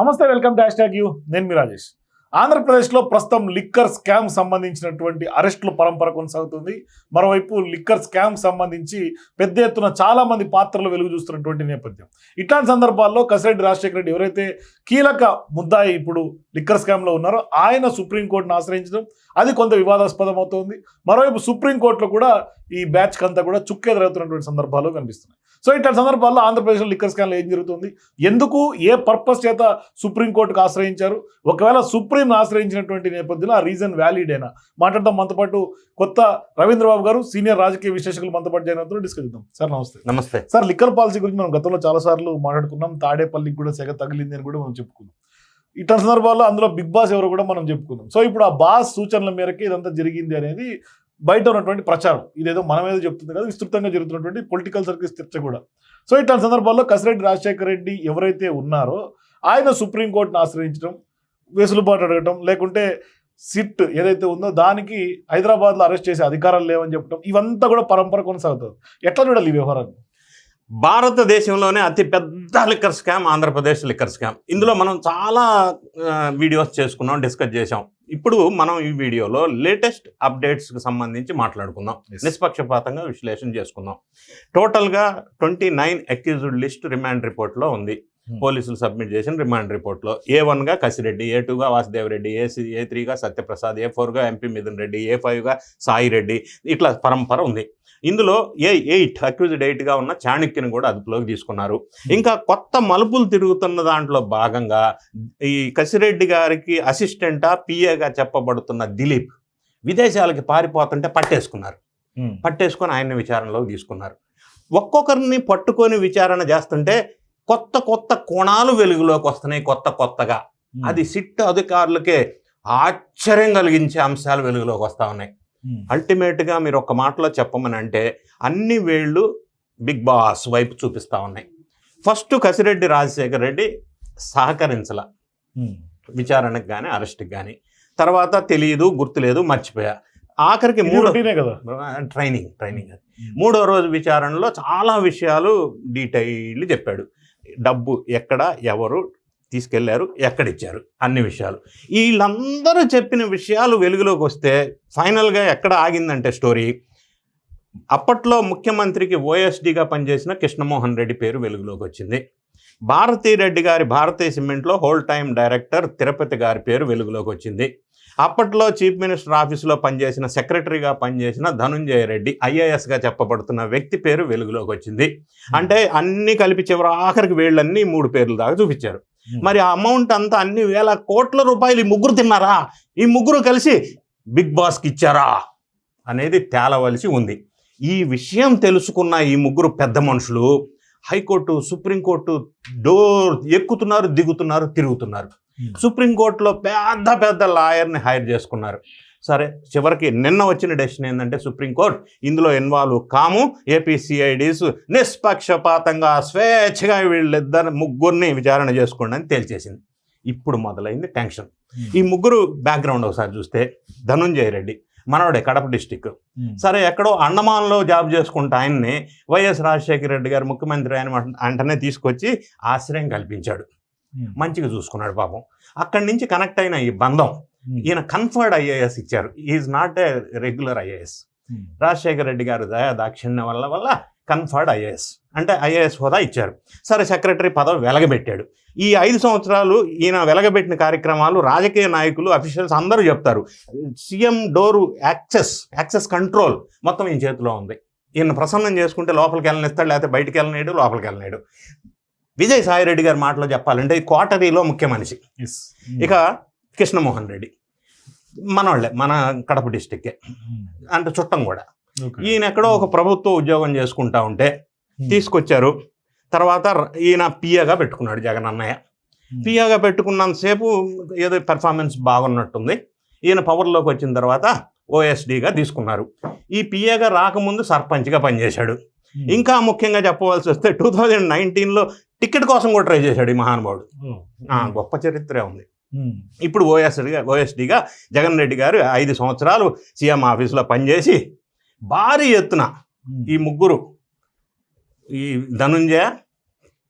నమస్తే welcome dash tag you. నేను మీ రాజేష్. ఆంధ్రప్రదేశ్లో ప్రస్తుతం లిక్కర్ స్కామ్ సంబంధించినటువంటి అరెస్టుల పరంపర కొనసాగుతుంది. మరోవైపు లిక్కర్ స్కామ్ సంబంధించి పెద్ద ఎత్తున చాలామంది పాత్రలు వెలుగు చూస్తున్నటువంటి నేపథ్యం. ఇట్లాంటి సందర్భాల్లో కసిరెడ్డి రాజశేఖర రెడ్డి ఎవరైతే కీలక ముద్దాయి ఇప్పుడు లిక్కర్ స్కామ్లో ఉన్నారో ఆయన సుప్రీంకోర్టును ఆశ్రయించడం అది కొంత వివాదాస్పదం అవుతుంది మరోవైపు సుప్రీంకోర్టులో కూడా ఈ బ్యాచ్ కంతా కూడా చుక్కెదురవుతున్నటువంటి సందర్భాలు కనిపిస్తున్నాయి. సో ఇట్లాంటి సందర్భాల్లో ఆంధ్రప్రదేశ్లో లిక్కర్ స్కామ్లో ఏం జరుగుతుంది? ఎందుకు ఏ పర్పస్ చేత సుప్రీంకోర్టుకు ఆశ్రయించారు? ఒకవేళ సుప్రీం ఆశ్రయించినటువంటి నేపథ్యంలో ఆ రీజన్ వ్యాలిడేనా మాట్లాడదాం. మనతో పాటు కొత్త రవీంద్రబాబు గారు సీనియర్ రాజకీయ విశ్లేషకులు మనతో పాటు జాయిన్ అవుతున్నారు. డిస్కస్ చేద్దాం. సార్ నమస్తే. నమస్తే. సార్ లిక్కర్ పాలసీ గురించి మనం గతంలో చాలా సార్లు మాట్లాడుకున్నాం. తాడేపల్లికి కూడా సెగ తగిలింది అని కూడా మనం చెప్పుకున్నాం. ఇట్లాంటి సందర్భాల్లో అందులో బిగ్ బాస్ ఎవరో కూడా మనం చెప్పుకుందాం సో ఇప్పుడు ఆ బాస్ సూచనల మేరకు ఇదంతా జరిగింది అనేది బయట ఉన్నటువంటి ప్రచారం. ఇదేదో మనం ఏదో చెప్తుంది కదా విస్తృతంగా జరుగుతున్నటువంటి పొలిటికల్ సర్కిల్స్ చర్చ కూడా. సో ఇట్లాంటి సందర్భాల్లో కసిరెడ్డి రాజశేఖర రెడ్డి ఎవరైతే ఉన్నారో ఆయన సుప్రీంకోర్టును ఆశ్రయించడం వెసులుబాటు అడగటం లేకుంటే సిట్ ఏదైతే ఉందో దానికి హైదరాబాద్లో అరెస్ట్ చేసే అధికారాలు లేవని చెప్పడం ఇవంతా కూడా పరంపర కొనసాగుతుంది. ఎట్లా చూడాలి ఈ వ్యవహారాన్ని? భారతదేశంలోనే అతి పెద్ద liquor scam Andhra Pradesh liquor scam. ఇందులో మనం చాలా వీడియోస్ చేసుకున్నాం డిస్కస్ చేసాం ఇప్పుడు మనం ఈ వీడియోలో లేటెస్ట్ అప్డేట్స్కి సంబంధించి మాట్లాడుకుందాం. నిష్పక్షపాతంగా విశ్లేషణ చేసుకుందాం టోటల్గా twenty nine accused list remand రిపోర్ట్లో ఉంది Hmm. పోలీసులు సబ్మిట్ చేసిన రిమాండ్ రిపోర్ట్లో ఏ వన్గా కసిరెడ్డి ఏ టూగా Vasudev Reddy A C A త్రీగా Satyaprasad A ఫోర్గా ఎంపీ మిథున్ రెడ్డి ఏ ఫైవ్గా సాయి రెడ్డి ఇట్లా పరంపర ఉంది ఇందులో ఏ ఎయిట్ అక్యూజ్డ్ ఎయిట్గా ఉన్న చాణక్యని కూడా అదుపులోకి తీసుకున్నారు. ఇంకా కొత్త మలుపులు తిరుగుతున్న దాంట్లో భాగంగా ఈ కసిరెడ్డి గారికి అసిస్టెంటా పిఏగా చెప్పబడుతున్న దిలీప్ విదేశాలకి పారిపోతుంటే పట్టేసుకున్నారు. పట్టేసుకొని ఆయన్ని విచారణలోకి తీసుకున్నారు. ఒక్కొక్కరిని పట్టుకొని విచారణ చేస్తుంటే కొత్త కొత్త కోణాలు వెలుగులోకి వస్తున్నాయి కొత్త కొత్తగా. అది సిట్ అధికారులకే ఆశ్చర్యం కలిగించే అంశాలు వెలుగులోకి వస్తూ ఉన్నాయి. అల్టిమేట్గా మీరు ఒక మాటలో చెప్పమని అంటే అన్ని వేళ్ళు బిగ్ బాస్ వైపు చూపిస్తూ ఉన్నాయి. ఫస్ట్ కసిరెడ్డి రాజశేఖర రెడ్డి సహకరించల. విచారణకు కానీ అరెస్ట్కి కానీ తర్వాత తెలియదు గుర్తులేదు మర్చిపోయా. ఆఖరికి మూడో ట్రైనింగ్ ట్రైనింగ్ అది. మూడో రోజు విచారణలో చాలా విషయాలు డీటెయిల్ చెప్పాడు. డబ్బు ఎక్కడ ఎవరు తీసుకెళ్ళారు ఎక్కడిచ్చారు? అన్ని విషయాలు. వీళ్ళందరూ చెప్పిన విషయాలు వెలుగులోకి వస్తే ఫైనల్గా ఎక్కడ ఆగిందంటే స్టోరీ అప్పట్లో ముఖ్యమంత్రికి ఓఎస్డీగా పనిచేసిన కృష్ణమోహన్ రెడ్డి పేరు వెలుగులోకి వచ్చింది. భారతీ రెడ్డి గారి భారతీయ సిమెంట్లో హోల్ టైం డైరెక్టర్ తిరుపతి గారి పేరు వెలుగులోకి వచ్చింది. అప్పట్లో చీఫ్ మినిస్టర్ ఆఫీసులో పనిచేసిన సెక్రటరీగా పనిచేసిన ధనుంజయ రెడ్డి ఐఏఎస్గా చెప్పబడుతున్న వ్యక్తి పేరు వెలుగులోకి వచ్చింది. అంటే అన్నీ కలిపి చివరి ఆఖరికి వీళ్ళన్నీ మూడు పేర్లు దాకా చూపించారు. మరి ఆ అమౌంట్ అంతా అన్ని వేల కోట్ల రూపాయలు ఈ ముగ్గురు తిన్నారా? ఈ ముగ్గురు కలిసి బిగ్ బాస్కి ఇచ్చారా? అనేది తేలవలసి ఉంది. ఈ విషయం తెలుసుకున్న ఈ ముగ్గురు పెద్ద మనుషులు హైకోర్టు సుప్రీంకోర్టు డోర్ ఎక్కుతున్నారు దిగుతున్నారు తిరుగుతున్నారు. సుప్రీంకోర్టులో పెద్ద పెద్ద లాయర్ని హైర్ చేసుకున్నారు. సరే చివరికి నిన్న వచ్చిన డెసిషన్ ఏంటంటే సుప్రీంకోర్టు ఇందులో ఇన్వాల్వ్ కాము ఏపీసీఐడీస్ నిష్పక్షపాతంగా స్వేచ్ఛగా వీళ్ళిద్దరు ముగ్గురిని విచారణ చేసుకోండి అని తేల్చేసింది. ఇప్పుడు మొదలైంది టెన్షన్ ఈ ముగ్గురు బ్యాక్గ్రౌండ్ ఒకసారి చూస్తే ధనుంజయ రెడ్డి మనవడే కడప డిస్టిక్ సరే ఎక్కడో అండమాన్లో జాబ్ చేసుకుంటా ఆయన్ని వైఎస్ రాజశేఖర రెడ్డి గారు ముఖ్యమంత్రి ఆయన వెంటనే తీసుకొచ్చి ఆశ్రయం కల్పించాడు. మంచిగా చూసుకున్నాడు పాపం. అక్కడి నుంచి కనెక్ట్ అయిన ఈ బంధం ఈయన కన్ఫర్డ్ ఐఏఎస్ ఇచ్చారు. Is not a regular IAS. Rajasekhara Reddy గారు దయా దాక్షిణ్యం వల్ల వల్ల కన్ఫర్డ్ ఐఏఎస్. అంటే ఐఏఎస్ హోదా ఇచ్చారు. సరే సెక్రటరీ పదవి వెలగబెట్టాడు. ఈ ఐదు సంవత్సరాలు ఈయన వెలగబెట్టిన కార్యక్రమాలు రాజకీయ నాయకులు అఫీషియల్స్ అందరూ చెప్తారు. CM door access access control మొత్తం ఈయన చేతిలో ఉంది. ఈయన ప్రసన్నం చేసుకుంటే లోపలికి వెళ్ళనిస్తాడు లేకపోతే బయటికి వెళ్ళలేడు లోపలికి వెళ్ళలేడు విజయ్ సాయి రెడ్డి గారి మాటలో చెప్పాలంటే ఈ కోటరీలో ముఖ్య మనిషి ఇక కృష్ణమోహన్ రెడ్డి. మనవాళ్ళే మన కడప డిస్టిక్కే. అంటే చుట్టం కూడా. ఈయన ఎక్కడో ఒక ప్రభుత్వ ఉద్యోగం చేసుకుంటా ఉంటే తీసుకొచ్చారు. తర్వాత ఈయన పిఏగా పెట్టుకున్నాడు జగన్ అన్నయ్య. పిఏగా పెట్టుకున్నంతసేపు ఏదో పెర్ఫార్మెన్స్ బాగున్నట్టుంది. ఈయన పవర్లోకి వచ్చిన తర్వాత ఓఎస్డీగా తీసుకున్నారు. ఈ పిఏగా రాకముందు సర్పంచ్గా పనిచేశాడు. ఇంకా ముఖ్యంగా చెప్పవలసి వస్తే టూ థౌజండ్ నైన్టీన్లో టికెట్ కోసం కూడా ట్రై చేశాడు ఈ మహానుభావుడు. ఆ, గొప్ప చరిత్రే ఉంది. ఇప్పుడు ఓఎస్డీగా ఓఎస్డీగా జగన్ రెడ్డి గారు ఐదు సంవత్సరాలు సీఎం ఆఫీసులో పనిచేసి భారీ ఎత్తున ఈ ముగ్గురు ఈ ధనుంజయ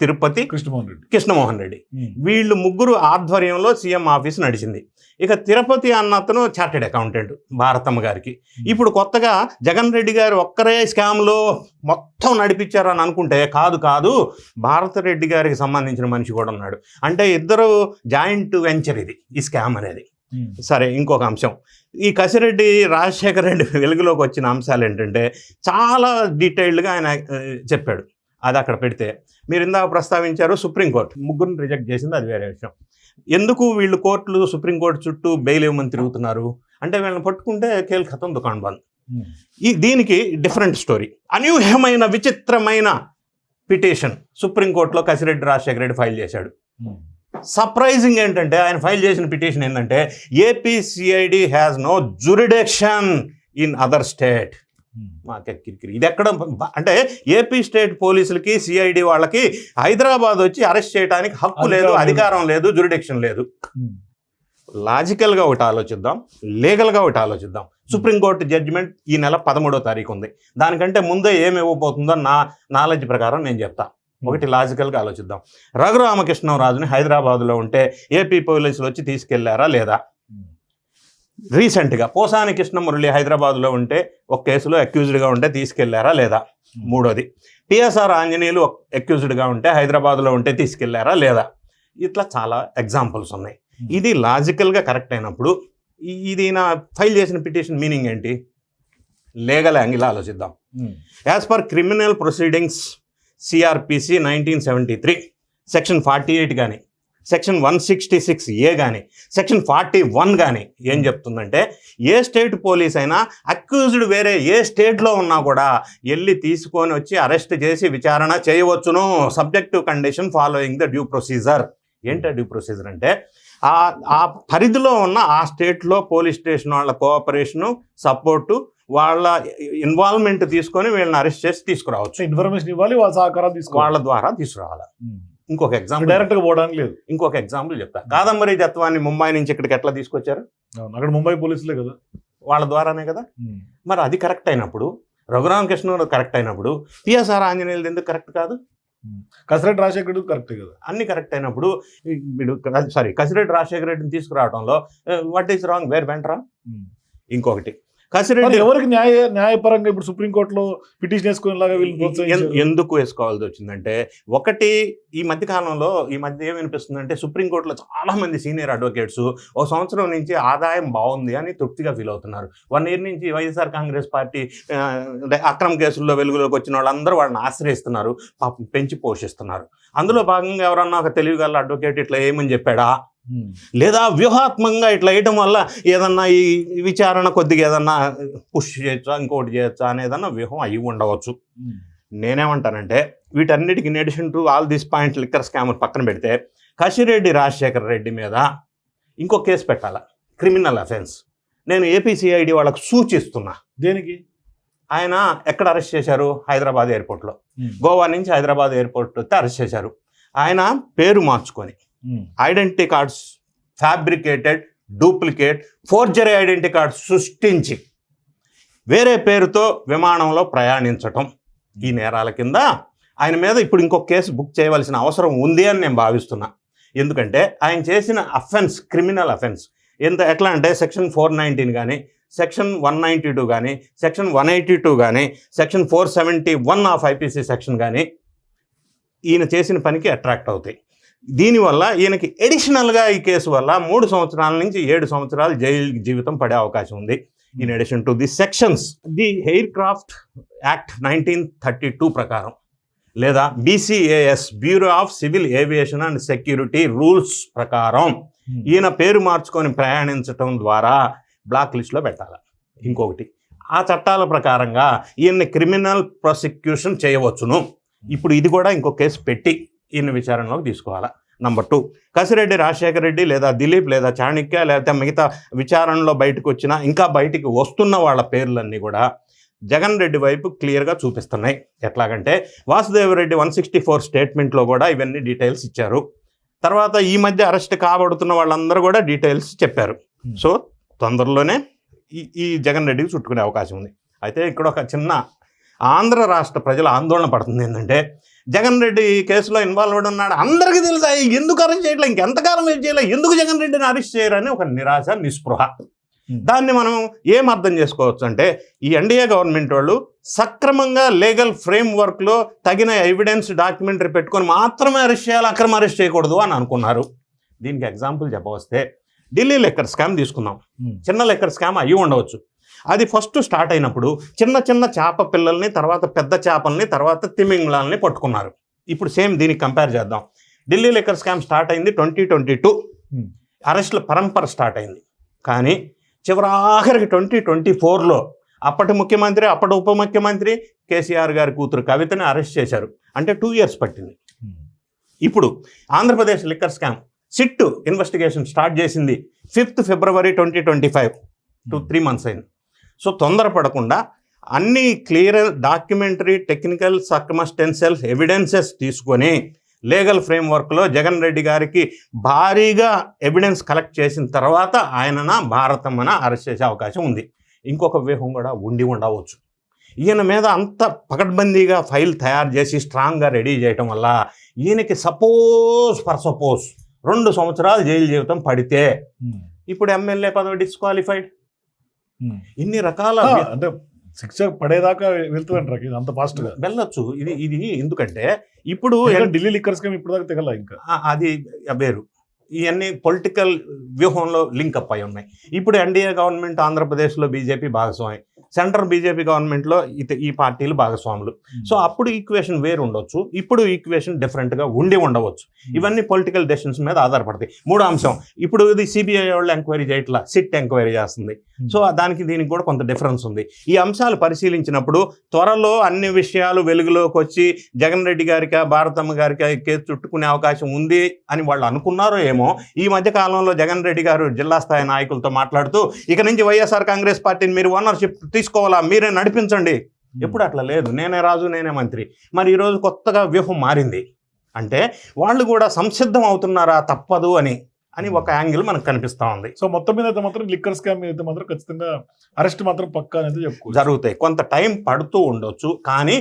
తిరుపతి కృష్ణమోహన్ రెడ్డి. కృష్ణమోహన్ రెడ్డి. వీళ్ళు ముగ్గురు ఆధ్వర్యంలో సీఎం ఆఫీస్ నడిచింది. ఇక తిరుపతి అన్న అతను చార్టెడ్ అకౌంటెంట్ భారతమ్మ గారికి. ఇప్పుడు కొత్తగా జగన్ రెడ్డి గారు ఒక్కరే స్కామ్లో మొత్తం నడిపించారని అనుకుంటే కాదు కాదు భారత రెడ్డి గారికి సంబంధించిన మనిషి కూడా ఉన్నాడు. అంటే ఇద్దరు జాయింట్ వెంచర్ ఇది ఈ స్కామ్ అనేది. సరే ఇంకొక అంశం. ఈ కసిరెడ్డి రాజశేఖర రెడ్డి వెలుగులోకి వచ్చిన అంశాలు ఏంటంటే చాలా డీటెయిల్డ్గా ఆయన చెప్పాడు. అది అక్కడ పెడితే. మీరు ఇందాక ప్రస్తావించారు సుప్రీంకోర్టు ముగ్గురిని రిజెక్ట్ చేసింది అది వేరే విషయం. ఎందుకు వీళ్ళు కోర్టులు సుప్రీంకోర్టు చుట్టూ బెయిల్ ఇవ్వమని తిరుగుతున్నారు? అంటే వీళ్ళని పట్టుకుంటే కేల్ ఖతం దుకాణం బంద్. ఈ దీనికి డిఫరెంట్ స్టోరీ. అనూహ్యమైన విచిత్రమైన పిటిషన్ సుప్రీంకోర్టులో కసిరెడ్డి రాజశేఖర రెడ్డి ఫైల్ చేశాడు. సర్ప్రైజింగ్ ఏంటంటే ఆయన ఫైల్ చేసిన పిటిషన్ ఏంటంటే AP CID has no jurisdiction in other state మాకే కిరికిరి ఇది ఎక్కడ అంటే ఏపీ స్టేట్ పోలీసులకి సిఐడి వాళ్ళకి హైదరాబాద్ వచ్చి అరెస్ట్ చేయడానికి హక్కు లేదు అధికారం లేదు. జురిడెక్షన్ లేదు. లాజికల్గా ఒకటి ఆలోచిద్దాం లీగల్గా ఒకటి ఆలోచిద్దాం. సుప్రీంకోర్టు జడ్జిమెంట్ ఈ నెల పదమూడో తారీఖు ఉంది. దానికంటే ముందే ఏమి ఇవ్వబోతుందో నా నాలెడ్జ్ ప్రకారం నేను చెప్తా. ఒకటి లాజికల్గా ఆలోచిద్దాం. రఘురామకృష్ణరాజుని హైదరాబాద్లో ఉంటే ఏపీ పోలీసులు వచ్చి తీసుకెళ్ళారా లేదా? రీసెంట్గా పోసాని కృష్ణమురళి హైదరాబాద్లో ఉంటే ఒక కేసులో అక్యూజ్డ్గా ఉంటే తీసుకెళ్ళారా లేదా? మూడోది. టిఎస్ఆర్ ఆంజనేయులు అక్యూజ్డ్గా ఉంటే హైదరాబాద్లో ఉంటే తీసుకెళ్ళారా లేదా? ఇట్లా చాలా ఎగ్జాంపుల్స్ ఉన్నాయి. ఇది లాజికల్గా కరెక్ట్ అయినప్పుడు ఇది నా ఫైల్ చేసిన పిటిషన్ మీనింగ్ ఏంటి? లీగల్ యాంగిల్ ఆలోచిద్దాం. As per criminal proceedings CrPC nineteen seventy three section forty eight కానీ section one sixty six A కానీ సెక్షన్ ఫార్టీ వన్ కానీ ఏం చెప్తుందంటే ఏ స్టేట్ పోలీస్ అయినా అక్యూజ్డ్ వేరే ఏ స్టేట్లో ఉన్నా కూడా వెళ్ళి తీసుకొని వచ్చి అరెస్ట్ చేసి విచారణ చేయవచ్చును. Subject condition following the due procedure. ఏంటో డ్యూ ప్రొసీజర్ అంటే ఆ ఆ పరిధిలో ఉన్న ఆ స్టేట్లో పోలీస్ స్టేషన్ వాళ్ళ కోఆపరేషను సపోర్టు వాళ్ళ ఇన్వాల్వ్మెంట్ తీసుకొని వీళ్ళని అరెస్ట్ చేసి తీసుకురావచ్చు. ఇన్ఫర్మేషన్ ఇవ్వాలి వాళ్ళ సహకారం తీసుకోవాలి. వాళ్ళ ద్వారా తీసుకురావాలి. ఇంకొక ఎగ్జాంపుల్ డైరెక్ట్గా పోవడానికి లేదు. ఇంకొక ఎగ్జాంపుల్ చెప్తా. కాదంబరి జత్వాన్ని ముంబై నుంచి ఇక్కడికి ఎట్లా తీసుకొచ్చారు? అక్కడ ముంబై పోలీసులే కదా. వాళ్ళ ద్వారానే కదా? మరి అది కరెక్ట్ అయినప్పుడు రఘురామకృష్ణ కరెక్ట్ అయినప్పుడు పిఎస్ఆర్ ఆంజనేయులు ఎందుకు కరెక్ట్ కాదు? కసిరెడ్డి రాజశేఖర్ రెడ్డి కరెక్టే కదా. అన్ని కరెక్ట్ అయినప్పుడు వీడు సారీ కసిరెడ్డి రాజశేఖర రెడ్డిని తీసుకురావడంలో what is wrong where went wrong ఇంకొకటి కసిరెడ్డి ఎవరికి న్యాయ న్యాయపరంగా ఇప్పుడు సుప్రీంకోర్టులో పిటిషన్ వేసుకునేలాగా వీళ్ళు ఎందుకు వేసుకోవాల్సి వచ్చిందంటే ఒకటి ఈ మధ్య కాలంలో ఈ మధ్య ఏమనిపిస్తుందంటే సుప్రీంకోర్టులో చాలా మంది సీనియర్ అడ్వకేట్స్ ఒక సంవత్సరం నుంచి ఆదాయం బాగుంది అని తృప్తిగా ఫీల్ అవుతున్నారు. వన్ ఇయర్ నుంచి వైఎస్ఆర్ కాంగ్రెస్ పార్టీ అంటే అక్రమ కేసుల్లో వెలుగులోకి వచ్చిన వాళ్ళందరూ వాళ్ళని ఆశ్రయిస్తున్నారు పాపం పెంచి పోషిస్తున్నారు. అందులో భాగంగా ఎవరన్నా ఒక తెలివిగల అడ్వకేట్ ఇట్లా ఏమని చెప్పాడా. లేదా వ్యూహాత్మకంగా ఇట్లా వేయటం వల్ల ఏదన్నా ఈ విచారణ కొద్దిగా ఏదన్నా పుష్ చేయొచ్చా ఇంకోటి చేయొచ్చా అనేదన్నా వ్యూహం అయి ఉండవచ్చు. ఉమ్. నేనేమంటానంటే వీటన్నిటికి in addition to all this point liquor scammer పక్కన పెడితే కశిరెడ్డి రాజశేఖర రెడ్డి మీద ఇంకో కేసు పెట్టాల? క్రిమినల్ అఫెన్స్ నేను ఏపీసీఐడి వాళ్ళకు సూచిస్తున్నా. దేనికి? ఆయన ఎక్కడ అరెస్ట్ చేశారు? హైదరాబాద్ ఎయిర్పోర్ట్లో. ఉమ్. గోవా నుంచి హైదరాబాద్ ఎయిర్పోర్ట్ వస్తే అరెస్ట్ చేశారు. ఆయన పేరు మార్చుకొని. Identity cards fabricated duplicate forgery identity card సృష్టించి వేరే పేరుతో విమానంలో ప్రయాణించటం ఈ నేరాల కింద. ఆయన మీద ఇప్పుడు ఇంకొక కేసు బుక్ చేయవలసిన అవసరం ఉంది అని నేను భావిస్తున్నా. ఎందుకంటే ఆయన చేసిన అఫెన్స్ క్రిమినల్ అఫెన్స్ ఎంత ఎట్లా అంటే సెక్షన్ ఫోర్ నైన్టీన్ కానీ సెక్షన్ వన్ నైంటీ టూ కానీ సెక్షన్ వన్ ఎయిటీ టూ కానీ section four seventy one of IPC section కానీ ఈయన చేసిన పనికి అట్రాక్ట్ అవుతాయి. దీనివల్ల ఈయనకి ఎడిషనల్గా ఈ కేసు వల్ల మూడు సంవత్సరాల నుంచి ఏడు సంవత్సరాలు జైలు జీవితం పడే అవకాశం ఉంది. In addition to the sections the air craft act nineteen thirty two ప్రకారం లేదా BCAS bureau of civil aviation and security rules ప్రకారం ఉమ్. ఈయన పేరు మార్చుకొని ప్రయాణించటం ద్వారా బ్లాక్ లిస్ట్లో పెట్టాలి. ఇంకొకటి ఆ చట్టాల ప్రకారంగా ఈయన్ని క్రిమినల్ ప్రాసిక్యూషన్ చేయవచ్చును. ఇప్పుడు ఇది కూడా ఇంకో కేసు పెట్టి ఈయన విచారణలోకి తీసుకోవాలా? నంబర్ టూ కసిరెడ్డి రాజశేఖర రెడ్డి లేదా దిలీప్ లేదా చాణక్య లేదా మిగతా విచారణలో బయటకు వచ్చిన ఇంకా బయటికి వస్తున్న వాళ్ళ పేర్లన్నీ కూడా జగన్ రెడ్డి వైపు క్లియర్గా చూపిస్తున్నాయి. ఎట్లాగంటే వాసుదేవరెడ్డి వన్ సిక్స్టీ ఫోర్ స్టేట్మెంట్లో కూడా ఇవన్నీ డీటెయిల్స్ ఇచ్చారు. తర్వాత ఈ మధ్య అరెస్ట్ కాబడుతున్న వాళ్ళందరూ కూడా డీటెయిల్స్ చెప్పారు. Hmm. సో తొందరలోనే ఈ ఈ జగన్ రెడ్డికి చుట్టుకునే అవకాశం ఉంది. అయితే ఇక్కడ ఒక చిన్న ఆంధ్ర రాష్ట్ర ప్రజల ఆందోళన పడుతుంది ఏంటంటే జగన్ రెడ్డి కేసులో ఇన్వాల్వ్డ్ ఉన్నాడు. అందరికీ తెలుసా ఎందుకు అరెస్ట్ చేయట్లేదు ఇంకెంతకాలం వెయిట్ చేయలేదు ఎందుకు జగన్ రెడ్డిని అరెస్ట్ చేయరని ఒక నిరాశ నిస్పృహ. దాన్ని మనం ఏం అర్థం చేసుకోవచ్చు అంటే ఈ ఎన్డీఏ గవర్నమెంట్ వాళ్ళు సక్రమంగా లీగల్ ఫ్రేమ్ వర్క్లో తగిన ఎవిడెన్స్ డాక్యుమెంటరీ పెట్టుకొని మాత్రమే అరెస్ట్ చేయాలి అక్రమ అరెస్ట్ చేయకూడదు అని అనుకున్నారు. దీనికి ఎగ్జాంపుల్ చెప్పవస్తే ఢిల్లీ లెక్కర్ స్కామ్ తీసుకుందాం. చిన్న లెక్కర్ స్కామ్ అయ్యి ఉండవచ్చు. అది ఫస్ట్ స్టార్ట్ అయినప్పుడు చిన్న చిన్న చేప పిల్లల్ని తర్వాత పెద్ద చేపల్ని తర్వాత తిమింగ్లాల్ని పట్టుకున్నారు. ఇప్పుడు సేమ్ దీనికి కంపేర్ చేద్దాం. ఢిల్లీ లెక్కర్ స్కామ్ స్టార్ట్ అయింది ట్వంటీ ట్వంటీ టూ. అరెస్టుల పరంపర స్టార్ట్ అయింది. కానీ చివరి ఆఖరికి ట్వంటీ ట్వంటీ ఫోర్లో అప్పటి ముఖ్యమంత్రి అప్పటి ఉప ముఖ్యమంత్రి కేసీఆర్ గారి కూతురు కవితని అరెస్ట్ చేశారు. అంటే టూ ఇయర్స్ పట్టింది. ఇప్పుడు Andhra Pradesh liquor scam SIT investigation start చేసింది fifth February twenty twenty five. Two three months అయింది. సో తొందరపడకుండా అన్ని clear documentary technical circumstantial evidences తీసుకొని లీగల్ ఫ్రేమ్వర్క్లో జగన్ రెడ్డి గారికి భారీగా ఎవిడెన్స్ కలెక్ట్ చేసిన తర్వాత ఆయనన భారతమ్మన అరెస్ట్ చేసే అవకాశం ఉంది. ఇంకొక వ్యూహం కూడా ఉండి ఉండవచ్చు. ఈయన మీద అంత పకడ్బందీగా ఫైల్ తయారు చేసి స్ట్రాంగ్గా రెడీ చేయటం వల్ల ఈయనకి సపోజ్ ఫర్ సపోజ్ రెండు సంవత్సరాలు జైలు జీవితం పడితే ఇప్పుడు ఎమ్మెల్యే పదవి డిస్క్వాలిఫైడ్. ఇన్ని రకాల అంటే శిక్ష పడేదాకా ఇది అంత ఫాస్ట్గా. వెళ్ళొచ్చు. ఇది ఇది ఎందుకంటే ఇప్పుడు ఢిల్లీ లిక్కర్ స్కామ్ ఇప్పుడు దాకా తెగల ఇంకా? అది వేరు. ఇవన్నీ పొలిటికల్ వ్యూహంలో లింక్ అప్ అయి ఉన్నాయి. ఇప్పుడు ఎన్డీఏ గవర్నమెంట్ ఆంధ్రప్రదేశ్లో బీజేపీ భాగస్వామి సెంట్రల్ బీజేపీ గవర్నమెంట్లో ఇత- ఈ పార్టీలు భాగస్వాములు. సో అప్పుడు ఈక్వేషన్ వేరు ఉండొచ్చు ఇప్పుడు ఈక్వేషన్ డిఫరెంట్గా ఉండి ఉండవచ్చు. ఇవన్నీ పొలిటికల్ డెసిషన్స్ మీద ఆధారపడతాయి. మూడో అంశం ఇప్పుడు ఇది సిబిఐ వాళ్ళు ఎంక్వైరీ చేయట్లా సిట్ ఎంక్వైరీ చేస్తుంది. సో దానికి దీనికి కూడా కొంత డిఫరెన్స్ ఉంది. ఈ అంశాలు పరిశీలించినప్పుడు త్వరలో అన్ని విషయాలు వెలుగులోకి వచ్చి జగన్ రెడ్డి గారికి భారతమ్మ గారికి కేసు చుట్టుకునే అవకాశం ఉంది అని వాళ్ళు అనుకున్నారో ఏమో ఈ మధ్య కాలంలో జగన్ రెడ్డి గారు జిల్లా స్థాయి నాయకులతో మాట్లాడుతూ ఇక నుంచి వైఎస్ఆర్ కాంగ్రెస్ పార్టీని మీరు ఓనర్షిప్ తీసుకోవాలా? మీరే నడిపించండి. ఎప్పుడు అట్లా లేదు. నేనే రాజు నేనే మంత్రి. మరి ఈరోజు కొత్తగా వ్యూహం మారింది. అంటే వాళ్ళు కూడా సంసిద్ధం అవుతున్నారా? తప్పదు అని అని ఒక యాంగిల్ మనకు కనిపిస్తా ఉంది. సో మొత్తం మీద అయితే మాత్రం లిక్కర్ స్కామ్ మీద అయితే మాత్రం ఖచ్చితంగా అరెస్ట్ మాత్రం పక్కా అనేది చెప్పుకోవచ్చు. జరుగుతాయి. కొంత టైం పడుతూ ఉండొచ్చు. కానీ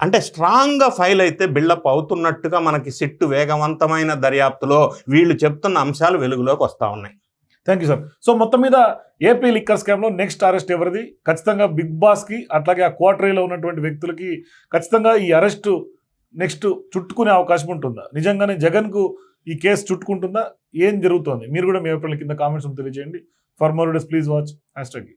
అంటే స్ట్రాంగ్గా ఫైల్ అయితే బిల్డప్ అవుతున్నట్టుగా మనకి సిట్టు వేగవంతమైన దర్యాప్తులో వీళ్ళు చెప్తున్న అంశాలు వెలుగులోకి వస్తూ ఉన్నాయి. థ్యాంక్ యూ సార్ సో మొత్తం మీద ఏపీ లిక్కర్ స్కామ్లో నెక్స్ట్ అరెస్ట్ ఎవరిది? ఖచ్చితంగా బిగ్ బాస్కి అట్లాగే ఆ క్వార్టరీలో ఉన్నటువంటి వ్యక్తులకి ఖచ్చితంగా ఈ అరెస్ట్ నెక్స్ట్ చుట్టుకునే అవకాశం ఉంటుందా? నిజంగానే జగన్కు ఈ కేసు చుట్టుకుంటుందా? ఏం జరుగుతోంది? మీరు కూడా మీ అభిప్రాయాల కింద కామెంట్స్ తెలియజేయండి. For more days please watch hashtag